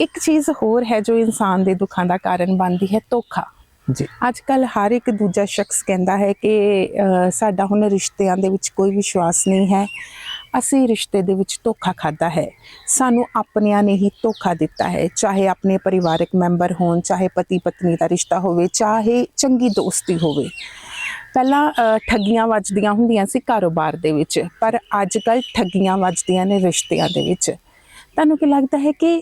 ਇੱਕ ਚੀਜ਼ ਹੋਰ ਹੈ ਜੋ ਇਨਸਾਨ ਦੇ ਦੁੱਖਾਂ ਦਾ ਕਾਰਨ ਬਣਦੀ ਹੈ ਧੋਖਾ। ਜੀ। ਅੱਜ ਕੱਲ ਹਰ ਇੱਕ ਦੂਜਾ ਸ਼ਖਸ ਕਹਿੰਦਾ ਹੈ ਕਿ ਸਾਡਾ ਹੁਣ ਰਿਸ਼ਤਿਆਂ ਦੇ ਵਿੱਚ ਕੋਈ ਵਿਸ਼ਵਾਸ ਨਹੀਂ ਹੈ। ਅਸੀਂ ਰਿਸ਼ਤੇ ਦੇ ਵਿੱਚ ਧੋਖਾ ਖਾਦਾ ਹੈ। ਸਾਨੂੰ ਆਪਣਿਆਂ ਨੇ ਹੀ ਧੋਖਾ ਦਿੱਤਾ ਹੈ। ਚਾਹੇ ਆਪਣੇ ਪਰਿਵਾਰਕ ਮੈਂਬਰ ਹੋਣ ਚਾਹੇ ਪਤੀ ਪਤਨੀ ਦਾ ਰਿਸ਼ਤਾ ਹੋਵੇ ਚਾਹੇ ਚੰਗੀ ਦੋਸਤੀ ਹੋਵੇ। ਪਹਿਲਾਂ ਠੱਗੀਆਂ ਵੱਜਦੀਆਂ ਹੁੰਦੀਆਂ ਸੀ ਕਾਰੋਬਾਰ ਦੇ ਵਿੱਚ ਪਰ ਅੱਜ ਕੱਲ ਠੱਗੀਆਂ ਵੱਜਦੀਆਂ ਨੇ ਰਿਸ਼ਤਿਆਂ ਦੇ ਵਿੱਚ। ਤੁਹਾਨੂੰ ਕੀ ਲੱਗਦਾ ਹੈ ਕਿ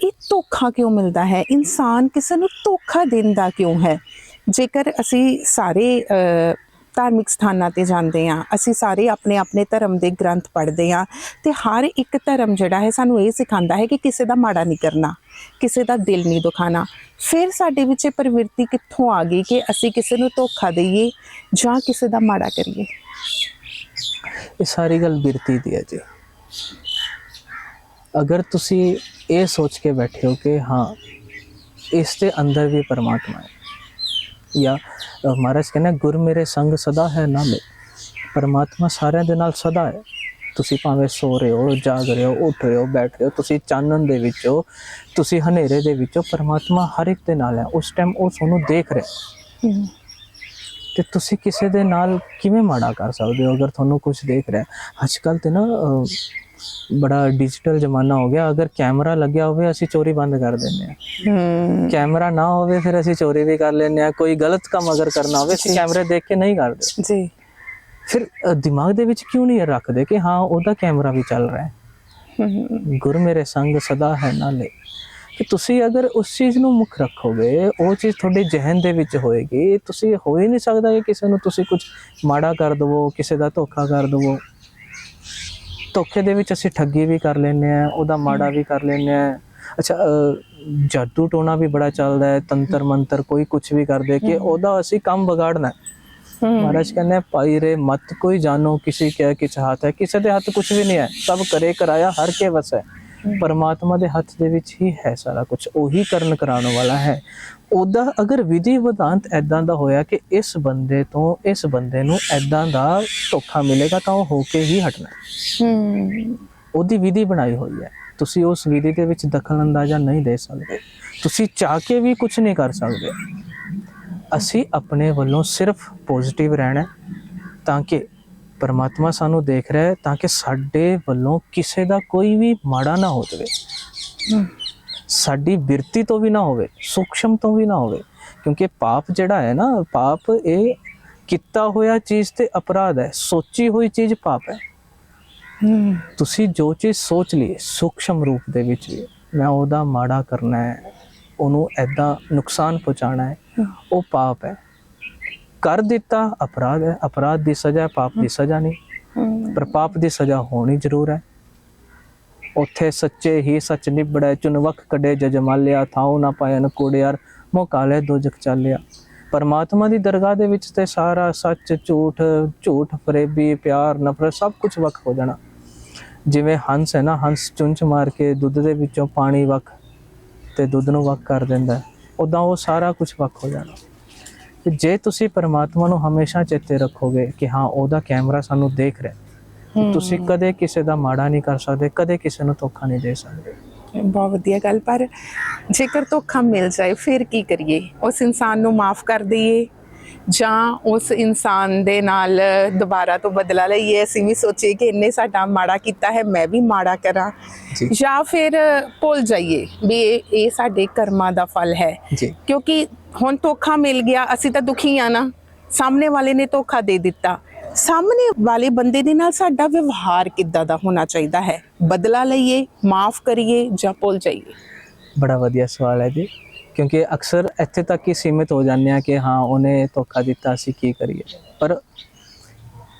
ਇਹ ਧੋਖਾ ਕਿਉਂ ਮਿਲਦਾ ਹੈ? ਇਨਸਾਨ ਕਿਸੇ ਨੂੰ ਧੋਖਾ ਦਿੰਦਾ ਕਿਉਂ ਹੈ? ਜੇਕਰ ਅਸੀਂ ਸਾਰੇ ਧਾਰਮਿਕ ਸਥਾਨਾਂ ਤੇ ਜਾਂਦੇ ਆ ਅਸੀਂ ਸਾਰੇ ਆਪਣੇ ਆਪਣੇ ਧਰਮ ਦੇ ਗ੍ਰੰਥ ਪੜ੍ਹਦੇ ਆ ਤੇ ਹਰ ਇੱਕ ਧਰਮ ਜਿਹੜਾ ਹੈ ਸਾਨੂੰ ਇਹ ਸਿਖਾਉਂਦਾ ਹੈ ਕਿ ਕਿਸੇ ਦਾ ਮਾੜਾ ਨਹੀਂ ਕਰਨਾ, ਕਿਸੇ ਦਾ ਦਿਲ ਨਹੀਂ ਦੁਖਾਣਾ ਫਿਰ ਸਾਡੇ ਵਿੱਚ ਇਹ ਪ੍ਰਵਿਰਤੀ ਕਿੱਥੋਂ ਆ ਗਈ ਕਿ ਅਸੀਂ ਕਿਸੇ ਨੂੰ ਧੋਖਾ ਦਈਏ ਜਾਂ ਕਿਸੇ ਦਾ ਮਾੜਾ ਕਰੀਏ? ਇਹ ਸਾਰੀ ਗੱਲ ਬਿਰਤੀ ਦੀ ਹੈ ਜੀ। ਅਗਰ ਤੁਸੀਂ ਇਹ ਸੋਚ ਕੇ ਬੈਠੇ ਹੋ ਕਿ ਹਾਂ ਇਸ ਦੇ ਅੰਦਰ ਵੀ ਪਰਮਾਤਮਾ ਹੈ। ਜਾਂ ਮਹਾਰਾਜ ਕਹਿੰਦੇ ਗੁਰ ਮੇਰੇ ਸੰਗ ਸਦਾ ਹੈ ਨਾ ਮੇ ਪਰਮਾਤਮਾ ਸਾਰਿਆਂ ਦੇ ਨਾਲ ਸਦਾ ਹੈ। ਤੁਸੀਂ ਭਾਵੇਂ ਸੋ ਰਹੇ ਹੋ ਜਾਗ ਰਹੇ ਹੋ ਉੱਠ ਰਹੇ ਹੋ ਬੈਠ ਰਹੇ ਹੋ ਤੁਸੀਂ ਚਾਨਣ ਦੇ ਵਿੱਚ ਹੋ ਤੁਸੀਂ ਹਨੇਰੇ ਦੇ ਵਿੱਚ ਹੋ ਪਰਮਾਤਮਾ ਹਰ ਇੱਕ ਦੇ ਨਾਲ ਹੈ। ਉਸ ਟਾਈਮ ਉਹ ਤੁਹਾਨੂੰ ਦੇਖ ਰਿਹਾ ਤੇ ਤੁਸੀਂ ਕਿਸੇ ਦੇ ਨਾਲ ਕਿਵੇਂ ਮਾੜਾ ਕਰ ਸਕਦੇ ਹੋ? ਅਗਰ ਤੁਹਾਨੂੰ ਕੁਝ ਦੇਖ ਰਿਹਾ ਅੱਜ ਕੱਲ ਤੇ ਨਾ ਬੜਾ ਡਿਜੀਟਲ ਜ਼ਮਾਨਾ ਹੋ ਗਿਆ। ਅਗਰ ਕੈਮਰਾ ਲੱਗਿਆ ਹੋਵੇ ਅਸੀਂ ਚੋਰੀ ਬੰਦ ਕਰ ਦਿੰਦੇ ਆ ਹਮ, ਕੈਮਰਾ ਨਾ ਹੋਵੇ ਫਿਰ ਅਸੀਂ ਚੋਰੀ ਵੀ ਕਰ ਲੈਂਦੇ ਆ ਕੋਈ ਗਲਤ ਕੰਮ ਅਗਰ ਕਰਨਾ ਹੋਵੇ ਅਸੀਂ ਕੈਮਰੇ ਦੇਖ ਕੇ ਨਹੀਂ ਕਰਦੇ। ਜੀ। ਫਿਰ ਦਿਮਾਗ ਦੇ ਵਿੱਚ ਕਿਉਂ ਨਹੀਂ ਰੱਖਦੇ ਕਿ ਹਾਂ ਉਹਦਾ ਕੈਮਰਾ ਵੀ ਚੱਲ ਰਿਹਾ ਹੈ? ਗੁਰ ਮੇਰੇ ਸੰਗ ਸਦਾ ਹੈ ਨਾਲੇ। ਕਿ ਤੁਸੀਂ ਅਗਰ ਉਸ ਚੀਜ਼ ਨੂੰ ਮੁੱਖ ਰੱਖੋਗੇ ਉਹ ਚੀਜ਼ ਤੁਹਾਡੇ ਜ਼ਿਹਨ ਦੇ ਵਿੱਚ ਹੋਏਗੀ। ਤੁਸੀਂ ਹੋ ਹੀ ਨਹੀਂ ਸਕਦਾ ਕਿ ਕਿਸੇ ਨੂੰ ਤੁਸੀਂ ਕੁਝ ਮਾੜਾ ਕਰ ਦਵੋ ਕਿਸੇ ਦਾ ਧੋਖਾ ਕਰ ਦਵੋ। ਧੋਖੇ ਦੇ ਵਿੱਚ ਅਸੀਂ ਠੱਗੀ ਵੀ ਕਰ ਲੈਂਦੇ ਆ ਉਹਦਾ ਮਾੜਾ ਵੀ ਕਰ ਲੈਂਦੇ ਆ ਅੱਛਾ ਜਾਦੂ ਟੋਣਾ ਵੀ ਬੜਾ ਚੱਲਦਾ ਹੈ ਤੰਤਰ ਮੰਤਰ ਕੋਈ ਕੁਝ ਵੀ ਕਰਦੇ ਕਿ ਉਹਦਾ ਅਸੀਂ ਕੰਮ ਵਿਗਾੜਨਾ ਮਹਾਰਾਜ ਕਹਿੰਦੇ ਪਾਈ ਰੇ ਮਤ ਕੋਈ ਜਾਣੋ ਕਿਸੇ ਕੇ ਕਿਛ ਹੱਥ ਹੈ। ਕਿਸੇ ਦੇ ਹੱਥ ਕੁਝ ਵੀ ਨਹੀਂ ਹੈ ਸਭ ਕਰੇ ਕਰਾਇਆ ਹਰ ਕੇ ਵਸ ਹੈ। ਪਰਮਾਤਮਾ ਦੇ ਹੱਥ ਦੇ ਵਿੱਚ ਹੀ ਹੈ ਸਾਰਾ ਕੁਝ ਉਹੀ ਕਰਨ ਕਰਾਉਣ ਵਾਲਾ ਹੈ। ਉਹਦਾ ਅਗਰ ਵਿਧੀ ਵਿਧਾਂਤ ਐਦਾਂ ਦਾ ਹੋਇਆ ਕਿ ਇਸ ਬੰਦੇ ਤੋਂ ਇਸ ਬੰਦੇ ਨੂੰ ਐਦਾਂ ਦਾ ਧੋਖਾ ਮਿਲੇਗਾ ਤਾਂ ਉਹ ਹੋ ਕੇ ਹੀ ਹਟਣਾ। ਹੈ। ਉਹਦੀ ਵਿਧੀ ਬਣਾਈ ਹੋਈ ਹੈ। ਤੁਸੀਂ ਉਸ ਵਿਧੀ ਦੇ ਵਿੱਚ ਦਖਲ ਅੰਦਾਜ਼ਾ ਨਹੀਂ ਦੇ ਸਕਦੇ। ਤੁਸੀਂ ਚਾਹ ਕੇ ਵੀ ਕੁਝ ਨਹੀਂ ਕਰ ਸਕਦੇ। ਅਸੀਂ ਆਪਣੇ ਵੱਲੋਂ ਸਿਰਫ ਪੋਜ਼ਿਟਿਵ ਰਹਿਣਾ ਤਾਂ ਕਿ ਪਰਮਾਤਮਾ ਸਾਨੂੰ ਦੇਖ ਰਿਹਾ ਹੈ ਤਾਂ ਕਿ ਸਾਡੇ ਵੱਲੋਂ ਕਿਸੇ ਦਾ ਕੋਈ ਵੀ ਮਾੜਾ ਨਾ ਹੋ ਜਾਵੇ। ਸਾਡੀ ਬਿਰਤੀ ਤੋਂ ਵੀ ਨਾ ਹੋਵੇ, ਸੂਖਸ਼ਮ ਤੋਂ ਵੀ ਨਾ ਹੋਵੇ। ਕਿਉਂਕਿ ਪਾਪ ਜਿਹੜਾ ਹੈ ਨਾ, ਪਾਪ ਇਹ ਕੀਤਾ ਹੋਇਆ ਚੀਜ਼ ਤੇ ਅਪਰਾਧ ਹੈ, ਸੋਚੀ ਹੋਈ ਚੀਜ਼ ਪਾਪ ਹੈ। ਤੁਸੀਂ ਜੋ ਚੀਜ਼ ਸੋਚ ਲਈ ਸੂਖਸ਼ਮ ਰੂਪ ਦੇ ਵਿੱਚ ਵੀ, ਮੈਂ ਉਹਦਾ ਮਾੜਾ ਕਰਨਾ ਹੈ, ਉਹਨੂੰ ਐਦਾਂ ਨੁਕਸਾਨ ਪਹੁੰਚਾਉਣਾ ਹੈ, ਉਹ ਪਾਪ ਹੈ। ਕਰ ਦਿੱਤਾ, ਅਪਰਾਧ ਹੈ, ਅਪਰਾਧ ਦੀ ਸਜ਼ਾ, ਪਾਪ ਦੀ ਸਜ਼ਾ ਨਹੀਂ। ਪਰ ਪਾਪ ਦੀ ਸਜ਼ਾ ਹੋਣੀ ਜ਼ਰੂਰ ਹੈ। ਉੱਥੇ ਸੱਚੇ ਹੀ ਸੱਚ ਨਿਬੜੈ ਚੁਨਵਕ ਕਡੇ ਜਜਮਾਲਿਆ ਥਾਉ ਨਾ ਪਾਇਨ ਕੋੜਿਆਰ ਮੋ ਕਾਲੇ ਦੋਜਕ ਚਾਲਿਆ। ਪਰਮਾਤਮਾ ਦੀ ਦਰਗਾਹ ਦੇ ਵਿੱਚ ਤੇ ਸਾਰਾ ਸੱਚ, ਝੂਠ ਝੂਠ, ਫਰੇਬੀ, ਪਿਆਰ, ਨਫ਼ਰਤ, ਸਭ ਕੁਝ ਵੱਖ ਹੋ ਜਾਣਾ। ਜਿਵੇਂ ਹੰਸ ਹੈ ਨਾ, ਹੰਸ ਚੁੰਝ ਮਾਰ ਕੇ ਦੁੱਧ ਦੇ ਵਿੱਚੋਂ ਪਾਣੀ ਵੱਖ ਤੇ ਦੁੱਧ ਨੂੰ ਵੱਖ ਕਰ ਦਿੰਦਾ ਉਦਾਂ ਉਹ ਸਾਰਾ ਕੁਝ ਵੱਖ ਹੋ ਜਾਣਾ। ਤੇ ਜੇ ਤੁਸੀਂ ਪਰਮਾਤਮਾ ਨੂੰ ਹਮੇਸ਼ਾ ਚੇਤੇ ਰੱਖੋਗੇ ਕਿ ਹਾਂ, ਉਹਦਾ ਕੈਮਰਾ ਸਾਨੂੰ ਦੇਖ ਰਿਹਾ ਤੁਸੀਂ ਕਦੇ ਕਿਸੇ ਦਾ ਮਾੜਾ ਨਹੀਂ ਕਰ ਸਕਦੇ ਕਦੇ ਕਿਸੇ ਨੂੰ ਧੋਖਾ ਨਹੀਂ ਦੇ ਸਕਦੇ। ਬਹੁਤ ਵਧੀਆ ਗੱਲ ਪਰ ਜੇਕਰ ਧੋਖਾ ਮਿਲ ਜਾਏ ਫਿਰ ਕੀ ਕਰੀਏ? ਉਸ ਇਨਸਾਨ ਨੂੰ ਮਾਫ ਕਰ ਦਈਏ ਜਾਂ ਉਸ ਇਨਸਾਨ ਦੇ ਨਾਲ ਦੁਬਾਰਾ ਤੋਂ ਬਦਲਾ ਲਈਏ? ਅਸੀਂ ਵੀ ਸੋਚੀਏ ਕਿ ਇਹਨੇ ਸਾਡਾ ਮਾੜਾ ਕੀਤਾ ਹੈ ਮੈਂ ਵੀ ਮਾੜਾ ਕਰਾਂ। ਜੀ। ਫਿਰ ਭੁੱਲ ਜਾਈਏ ਵੀ ਇਹ ਸਾਡੇ ਕਰਮਾਂ ਦਾ ਫਲ ਹੈ। ਕਿਉਂਕਿ ਹੁਣ ਧੋਖਾ ਮਿਲ ਗਿਆ ਅਸੀਂ ਤਾਂ ਦੁਖੀ ਆ ਨਾ। ਸਾਹਮਣੇ ਵਾਲੇ ਨੇ ਧੋਖਾ ਦੇ ਦਿੱਤਾ। ਸਾਹਮਣੇ ਵਾਲੇ ਬੰਦੇ ਦੇ ਨਾਲ ਸਾਡਾ ਵਿਵਹਾਰ ਕਿੱਦਾਂ ਦਾ ਹੋਣਾ ਚਾਹੀਦਾ ਹੈ? ਬਦਲਾ ਲਈਏ ਮਾਫ ਕਰੀਏ ਜਾਂ ਭੁੱਲ ਜਾਈਏ? ਬੜਾ ਵਧੀਆ ਸਵਾਲ ਹੈ ਜੀ ਕਿਉਂਕਿ ਅਕਸਰ ਇੱਥੇ ਤੱਕ ਹੀ ਸੀਮਿਤ ਹੋ ਜਾਂਦੇ ਆ ਕਿ ਹਾਂ ਉਹਨੇ ਧੋਖਾ ਦਿੱਤਾ ਅਸੀਂ ਕੀ ਕਰੀਏ? ਪਰ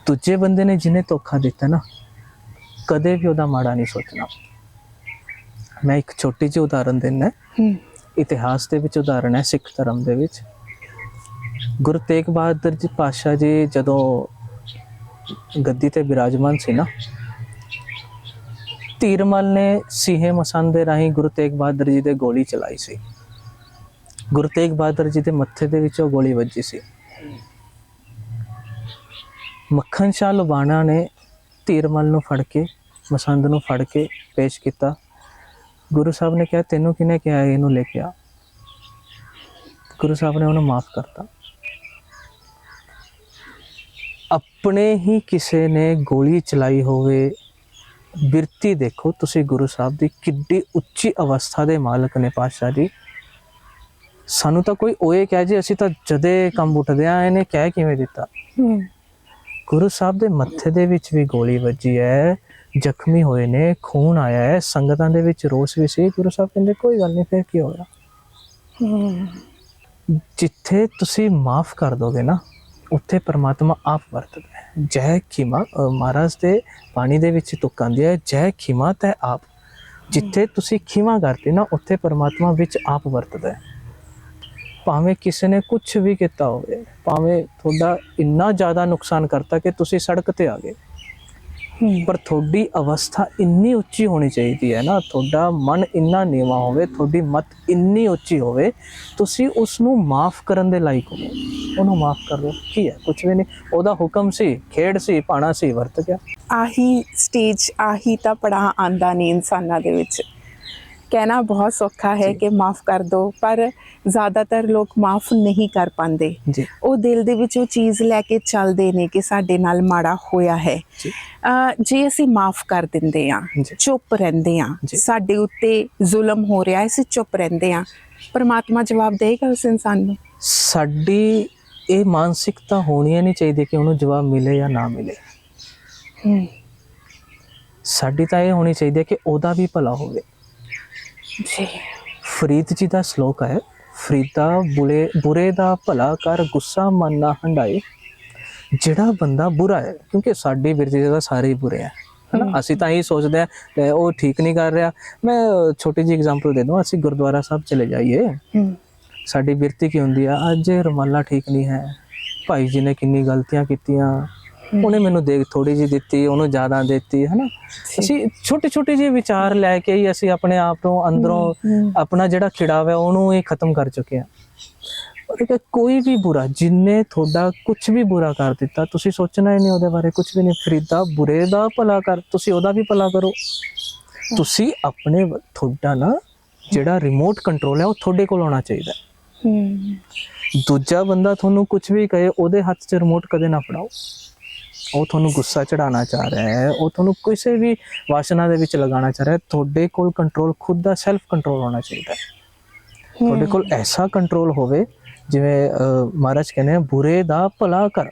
ਦੂਜੇ ਬੰਦੇ ਨੇ ਜਿਹਨੇ ਧੋਖਾ ਦਿੱਤਾ ਨਾ ਕਦੇ ਵੀ ਉਹਦਾ ਮਾੜਾ ਨਹੀਂ ਸੋਚਣਾ। ਮੈਂ ਇੱਕ ਛੋਟੀ ਜਿਹੀ ਉਦਾਹਰਨ ਦਿੰਦਾ ਇਤਿਹਾਸ ਦੇ ਵਿੱਚ ਉਦਾਹਰਣ ਹੈ ਸਿੱਖ ਧਰਮ ਦੇ ਵਿੱਚ। ਗੁਰੂ ਤੇਗ ਬਹਾਦਰ ਜੀ ਪਾਤਸ਼ਾਹ ਜੀ ਜਦੋਂ ਗੱਦੀ ਤੇ ਬਿਰਾਜਮਾਨ ਸੀ ਨਾ। ਧੀਰਮਲ ਨੇ ਸੀਹੇ ਮਸੰਦ ਦੇ ਰਾਹੀਂ ਗੁਰੂ ਤੇਗ ਬਹਾਦਰ ਜੀ ਦੇ ਗੋਲੀ ਚਲਾਈ ਸੀ। ਗੁਰੂ ਤੇਗ ਬਹਾਦਰ ਜੀ ਦੇ ਮੱਥੇ ਦੇ ਵਿੱਚ ਉਹ ਗੋਲੀ ਵੱਜੀ ਸੀ। ਮੱਖਣ ਸ਼ਾਹ ਲੁਬਾਣਾ ਨੇ ਧੀਰਮਲ ਨੂੰ ਫੜ ਕੇ, ਮਸੰਦ ਨੂੰ ਫੜ ਕੇ ਪੇਸ਼ ਕੀਤਾ। ਗੁਰੂ ਸਾਹਿਬ ਨੇ ਕਿਹਾ, ਤੈਨੂੰ ਕਿਹਨੇ ਕਿਹਾ, ਇਹਨੂੰ ਲੈ ਕੇ ਆ? ਗੁਰੂ ਸਾਹਿਬ ਨੇ ਉਹਨੂੰ ਮਾਫ ਕਰਤਾ। ਆਪਣੇ ਹੀ ਕਿਸੇ ਨੇ ਗੋਲੀ ਚਲਾਈ ਹੋਵੇ ਬਿਰਤੀ ਦੇਖੋ ਤੁਸੀਂ ਗੁਰੂ ਸਾਹਿਬ ਦੀ ਕਿੱਡੀ ਉੱਚੀ ਅਵਸਥਾ ਦੇ ਮਾਲਕ ਨੇ ਪਾਤਸ਼ਾਹ ਜੀ। ਸਾਨੂੰ ਤਾਂ ਕੋਈ ਓਏ ਕਹਿ ਜੇ ਅਸੀਂ ਤਾਂ ਜਦੇ ਕੰਮ ਉੱਠਦੇ ਆ ਇਹਨੇ ਕਹਿ ਕਿਵੇਂ ਦਿੱਤਾ? ਗੁਰੂ ਸਾਹਿਬ ਦੇ ਮੱਥੇ ਦੇ ਵਿੱਚ ਵੀ ਗੋਲੀ ਵੱਜੀ ਹੈ ਜ਼ਖਮੀ ਹੋਏ ਨੇ ਖੂਨ ਆਇਆ ਹੈ ਸੰਗਤਾਂ ਦੇ ਵਿੱਚ ਰੋਸ ਵੀ ਸੀ। ਗੁਰੂ ਸਾਹਿਬ ਕਹਿੰਦੇ ਕੋਈ ਗੱਲ ਨਹੀਂ ਫਿਰ ਕੀ ਹੋਇਆ ਜਿੱਥੇ ਤੁਸੀਂ ਮਾਫ ਕਰ ਦੋਗੇ ਨਾ ਉੱਥੇ ਪਰਮਾਤਮਾ ਆਪ ਵਰਤਦਾ ਹੈ। ਜੈ ਖਿਮਾ ਮਹਾਰਾਜ ਦੇ ਪਾਣੀ ਦੇ ਵਿੱਚ ਤੁਕ ਆਉਂਦੀ ਹੈ ਜੈ ਖਿਮਾ ਤੈ ਆਪ। ਜਿੱਥੇ ਤੁਸੀਂ ਖਿਮਾ ਕਰਦੇ ਨਾ, ਉੱਥੇ ਪਰਮਾਤਮਾ ਵਿੱਚ ਆਪ ਵਰਤਦਾ ਹੈ। ਭਾਵੇਂ ਕਿਸੇ ਨੇ ਕੁਝ ਵੀ ਕੀਤਾ ਹੋਵੇ, ਭਾਵੇਂ ਤੁਹਾਡਾ ਇੰਨਾ ਜ਼ਿਆਦਾ ਨੁਕਸਾਨ ਕਰਤਾ ਕਿ ਤੁਸੀਂ ਸੜਕ ਤੇ ਆ ਗਏ। ਪਰ ਤੁਹਾਡੀ ਅਵਸਥਾ ਇੰਨੀ ਉੱਚੀ ਹੋਣੀ ਚਾਹੀਦੀ ਹੈ ਨਾ, ਤੁਹਾਡਾ ਮਨ ਇੰਨਾ ਨੀਵਾ ਹੋਵੇ, ਤੁਹਾਡੀ ਮਤ ਇੰਨੀ ਉੱਚੀ ਹੋਵੇ, ਤੁਸੀਂ ਉਸ ਨੂੰ ਮਾਫ ਕਰਨ ਦੇ ਲਾਇਕ ਹੋ ਉਹਨੂੰ ਮਾਫ ਕਰ ਦਿਓ ਕੀ ਹੈ? ਕੁਝ ਵੀ ਨਹੀਂ। ਉਹਦਾ ਹੁਕਮ ਸੀ, ਖੇਡ ਸੀ, ਪਾਣਾ ਸੀ, ਵਰਤ ਗਿਆ। ਆਹੀ ਸਟੇਜ ਆਹੀ ਤਾਂ ਪੜਾ ਆਂਦਾ ਨਹੀਂ ਇਨਸਾਨਾਂ ਦੇ ਵਿੱਚ। ਕਹਿਣਾ ਬਹੁਤ ਸੌਖਾ ਹੈ ਕਿ ਮਾਫ ਕਰ ਦੋ ਪਰ ਜ਼ਿਆਦਾਤਰ ਲੋਕ ਮਾਫ ਨਹੀਂ ਕਰ ਪਾਉਂਦੇ। ਉਹ ਦਿਲ ਦੇ ਵਿੱਚ ਉਹ ਚੀਜ਼ ਲੈ ਕੇ ਚੱਲਦੇ ਨੇ ਕਿ ਸਾਡੇ ਨਾਲ ਮਾੜਾ ਹੋਇਆ ਹੈ। ਜੀ। ਅਸੀਂ ਮਾਫ ਕਰ ਦਿੰਦੇ ਆ। ਚੁੱਪ ਰਹਿੰਦੇ ਆ। ਸਾਡੇ ਉੱਤੇ ਜ਼ੁਲਮ ਹੋ ਰਿਹਾ ਹੈ, ਅਸੀਂ ਚੁੱਪ ਰਹਿੰਦੇ ਆ ਪਰਮਾਤਮਾ ਜਵਾਬ ਦੇਗਾ ਉਸ ਇਨਸਾਨ ਨੂੰ? ਸਾਡੀ ਇਹ ਮਾਨਸਿਕਤਾ ਹੋਣੀ ਨਹੀਂ ਚਾਹੀਦੀ ਕਿ ਉਹਨੂੰ ਜਵਾਬ ਮਿਲੇ ਜਾਂ ਨਾ ਮਿਲੇ। ਸਾਡੀ ਤਾਂ ਇਹ ਹੋਣੀ ਚਾਹੀਦੀ ਹੈ ਕਿ ਉਹਦਾ ਵੀ ਭਲਾ ਹੋਵੇ। ਜੀ। ਫਰੀਦ ਜੀ ਦਾ ਸ਼ਲੋਕ ਹੈ ਫਰੀਦਾ ਬੁਲੇ ਬੁਰੇ ਦਾ ਭਲਾ ਕਰ ਗੁੱਸਾ ਮਨ ਨਾ ਹੰਡਾਏ ਜਿਹੜਾ ਬੰਦਾ ਬੁਰਾ ਹੈ ਕਿਉਂਕਿ ਸਾਡੀ ਬਿਰਤੀ ਦਾ ਸਾਰੇ ਹੀ ਬੁਰੇ ਆ ਹਨਾ? ਅਸੀਂ ਤਾਂ ਇਹ ਸੋਚਦੇ ਆ ਉਹ ਠੀਕ ਨਹੀਂ ਕਰ ਰਿਹਾ। ਮੈਂ ਛੋਟੀ ਜਿਹੀ ਐਗਜ਼ਾਮਪਲ ਦੇ ਦਵਾਂ ਅਸੀਂ ਗੁਰਦੁਆਰਾ ਸਾਹਿਬ ਚਲੇ ਜਾਈਏ। ਸਾਡੀ ਬਿਰਤੀ ਕੀ ਹੁੰਦੀ ਆ? ਅੱਜ ਰੁਮਾਲਾ ਠੀਕ ਨਹੀਂ ਹੈ। ਭਾਈ ਜੀ ਨੇ ਕਿੰਨੀ ਗਲਤੀਆਂ ਕੀਤੀਆਂ। ਉਹਨੇ ਮੈਨੂੰ ਦੇਖ ਥੋੜੀ ਜਿਹੀ ਦਿੱਤੀ ਉਹਨੂੰ ਜ਼ਿਆਦਾ ਦਿੱਤੀ ਹਨਾ? ਅਸੀਂ ਛੋਟੇ ਛੋਟੇ ਜਿਹੇ ਵਿਚਾਰ ਲੈ ਕੇ ਹੀ ਅਸੀਂ ਆਪਣੇ ਆਪ ਨੂੰ ਅੰਦਰੋਂ ਹੂੰ। ਆਪਣਾ ਜਿਹੜਾ ਖਿੜਾਵ ਹੈ ਉਹਨੂੰ ਹੀ ਖਤਮ ਕਰ ਚੁੱਕੇ ਆ ਕਿ ਕੋਈ ਵੀ ਬੁਰਾ ਜਿੰਨੇ ਤੁਹਾਡਾ ਕੁਝ ਵੀ ਬੁਰਾ ਕਰ ਦਿੱਤਾ ਤੁਸੀਂ ਸੋਚਣਾ ਹੀ ਨਹੀਂ ਉਹਦੇ ਬਾਰੇ ਕੁਝ ਵੀ ਨਹੀਂ। ਫਰੀਦਾ ਬੁਰੇ ਦਾ ਭਲਾ ਕਰ ਤੁਸੀਂ ਉਹਦਾ ਵੀ ਭਲਾ ਕਰੋ। ਤੁਸੀਂ ਆਪਣੇ ਤੁਹਾਡਾ ਨਾ ਜਿਹੜਾ ਰਿਮੋਟ ਕੰਟਰੋਲ ਹੈ ਉਹ ਤੁਹਾਡੇ ਕੋਲ ਹੋਣਾ ਚਾਹੀਦਾ ਹੈ। ਹੂੰ। ਦੂਜਾ ਬੰਦਾ ਤੁਹਾਨੂੰ ਕੁਝ ਵੀ ਕਹੇ ਉਹਦੇ ਹੱਥ 'ਚ ਰਿਮੋਟ ਕਦੇ ਨਾ ਫੜਾਓ। ਉਹ ਤੁਹਾਨੂੰ ਗੁੱਸਾ ਚੜਾਉਣਾ ਚਾਹ ਰਿਹਾ ਹੈ ਉਹ ਤੁਹਾਨੂੰ ਕਿਸੇ ਵੀ ਵਾਸਨਾ ਦੇ ਵਿੱਚ ਲਗਾਉਣਾ ਚਾਹ ਰਿਹਾ ਹੈ ਤੁਹਾਡੇ ਕੋਲ ਕੰਟਰੋਲ ਖੁਦ ਦਾ ਸੈਲਫ ਕੰਟਰੋਲ ਹੋਣਾ ਚਾਹੀਦਾ ਹੈ। ਤੁਹਾਡੇ ਕੋਲ ਐਸਾ ਕੰਟਰੋਲ ਹੋਵੇ ਜਿਵੇਂ ਮਹਾਰਾਜ ਕਹਿੰਦੇ ਆ ਬੁਰੇ ਦਾ ਭਲਾ ਕਰ।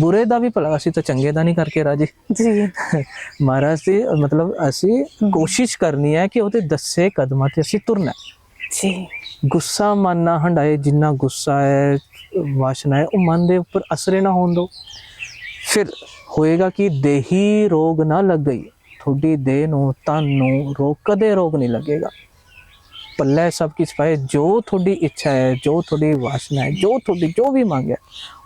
ਬੁਰੇ ਦਾ ਵੀ ਭਲਾ ਅਸੀਂ ਤਾਂ ਚੰਗੇ ਦਾ ਨਹੀਂ ਕਰਕੇ ਰਾਜੀ। ਜੀ। ਮਹਾਰਾਜ ਦੀ ਮਤਲਬ ਅਸੀਂ ਕੋਸ਼ਿਸ਼ ਕਰਨੀ ਹੈ ਕਿ ਉਹਦੇ ਦੱਸੇ ਕਦਮਾਂ ਤੇ ਅਸੀਂ ਤੁਰਨਾ ਜੀ। ਗੁੱਸਾ ਮਨ ਨਾ ਹੰਡਾਏ ਜਿੰਨਾ ਗੁੱਸਾ ਹੈ ਵਾਸ਼ਨਾ ਹੈ ਉਹ ਮਨ ਦੇ ਉੱਪਰ ਅਸਰੇ ਨਾ ਹੋਣ ਦੋ ਫਿਰ ਹੋਏਗਾ ਕਿ ਦੇਹੀ ਰੋਗ ਨਾ ਲੱਗ ਗਈ ਤੁਹਾਡੀ ਦੇਹ ਨੂੰ ਤਨ ਨੂੰ ਰੋਗ ਕਦੇ ਰੋਗ ਨਹੀਂ ਲੱਗੇਗਾ। ਪੱਲੇ ਸਭ ਕੁਝ ਪਾਏ ਜੋ ਤੁਹਾਡੀ ਇੱਛਾ ਹੈ ਜੋ ਤੁਹਾਡੀ ਵਾਸ਼ਨਾ ਹੈ ਜੋ ਤੁਹਾਡੀ ਜੋ ਵੀ ਮੰਗ ਹੈ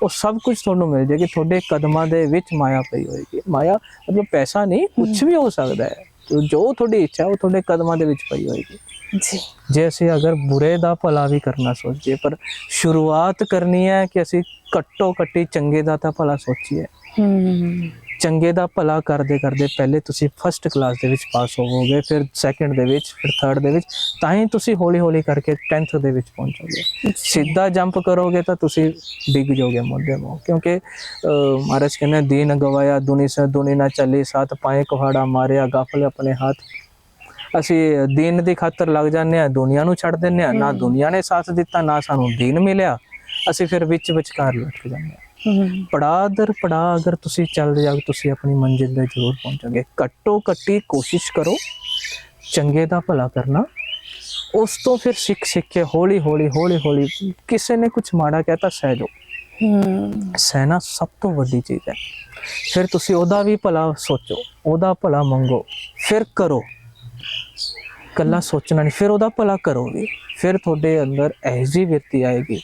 ਉਹ ਸਭ ਕੁਝ ਤੁਹਾਨੂੰ ਮਿਲ ਜਾਏਗੀ। ਤੁਹਾਡੇ ਕਦਮਾਂ ਦੇ ਵਿੱਚ ਮਾਇਆ ਪਈ ਹੋਏਗੀ। ਮਾਇਆ ਮਤਲਬ ਪੈਸਾ ਨਹੀਂ ਕੁਝ ਵੀ ਹੋ ਸਕਦਾ ਹੈ। ਜੋ ਤੁਹਾਡੀ ਇੱਛਾ ਉਹ ਤੁਹਾਡੇ ਕਦਮਾਂ ਦੇ ਵਿੱਚ ਪਈ ਹੋਏਗੀ। ਜੀ। ਜੇ ਅਸੀਂ ਅਗਰ ਬੁਰੇ ਦਾ ਭਲਾ ਵੀ ਕਰਨਾ ਸੋਚੀਏ ਪਰ ਸ਼ੁਰੂਆਤ ਕਰਨੀ ਹੈ ਕਿ ਅਸੀਂ ਘੱਟੋ ਘੱਟੀ ਚੰਗੇ ਦਾ ਤਾਂ ਭਲਾ ਸੋਚੀਏ। ਹੂੰ। ਚੰਗੇ ਦਾ ਭਲਾ ਕਰਦੇ ਕਰਦੇ ਪਹਿਲੇ ਤੁਸੀਂ ਫਸਟ ਕਲਾਸ ਦੇ ਵਿੱਚ ਪਾਸ ਹੋਵੋਗੇ ਫਿਰ ਸੈਕੰਡ ਦੇ ਵਿੱਚ ਫਿਰ ਥਰਡ ਦੇ ਵਿੱਚ ਤਾਂ ਹੀ ਤੁਸੀਂ ਹੌਲੀ ਹੌਲੀ ਕਰਕੇ 10th ਦੇ ਵਿੱਚ ਪਹੁੰਚੋਗੇ। ਸਿੱਧਾ ਜੰਪ ਕਰੋਗੇ ਤਾਂ ਤੁਸੀਂ ਡਿੱਗ ਜਾਓਗੇ ਮੁੱਦੇ ਮੋ ਕਿਉਂਕਿ ਮਹਾਰਾਜ ਕਹਿੰਦੇ ਦੀਨ ਗਵਾਇਆ ਦੁਨੀ ਸੇ ਦੁਨੀ ਨਾ ਚੱਲੀ ਸਾਥ ਪਾਏ ਕੁਹਾੜਾ ਮਾਰਿਆ ਗਾਫਲ ਆਪਣੇ ਹੱਥ। ਅਸੀਂ ਦੀਨ ਦੀ ਖਾਤਰ ਲੱਗ ਜਾਂਦੇ ਆ ਦੁਨੀਆ ਨੂੰ ਛੱਡ ਦਿੰਦੇ ਆ ਨਾ ਦੁਨੀਆ ਨੇ ਸਾਥ ਦਿੱਤਾ ਨਾ ਸਾਨੂੰ ਦੀਨ ਮਿਲਿਆ। ਅਸੀਂ ਫਿਰ ਵਿੱਚ ਵਿਚਕਾਰ ਲਟਕ ਜਾਂਦੇ ਆ ਹੂੰ ਪੜਾਅ ਦਰ ਪੜਾਅ ਅਗਰ ਤੁਸੀਂ ਚੱਲਦੇ ਜਾਓ ਤੁਸੀਂ ਆਪਣੀ ਮੰਜ਼ਿਲ ਤੇ ਜ਼ਰੂਰ ਪਹੁੰਚੋਗੇ। ਘੱਟੋ ਘੱਟੀ ਕੋਸ਼ਿਸ਼ ਕਰੋ ਚੰਗੇ ਦਾ ਭਲਾ ਕਰਨਾ। ਉਸ ਤੋਂ ਫਿਰ ਸਿੱਖ ਸਿੱਖ ਕੇ ਹੌਲੀ ਹੌਲੀ ਹੌਲੀ ਹੌਲੀ ਕਿਸੇ ਨੇ ਕੁਝ ਮਾੜਾ ਕਹਿਤਾ ਸਹਿ ਜਾਓ। ਸਹਿਣਾ ਸਭ ਤੋਂ ਵੱਡੀ ਚੀਜ਼ ਹੈ। ਫਿਰ ਤੁਸੀਂ ਉਹਦਾ ਵੀ ਭਲਾ ਸੋਚੋ ਉਹਦਾ ਭਲਾ ਮੰਗੋ ਫਿਰ ਕਰੋ। ਕੱਲਾ ਸੋਚਣਾ ਨਹੀਂ ਫਿਰ ਉਹਦਾ ਭਲਾ ਕਰੋ ਵੀ ਫਿਰ ਤੁਹਾਡੇ ਅੰਦਰ ਐਸੀ ਵਿਰਤੀ ਆਏਗੀ।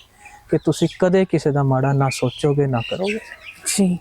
ਕਿ ਤੁਸੀਂ ਕਦੇ ਕਿਸੇ ਦਾ ਮਾੜਾ ਨਾ ਸੋਚੋਗੇ ਨਾ ਕਰੋਗੇ? ਜੀ।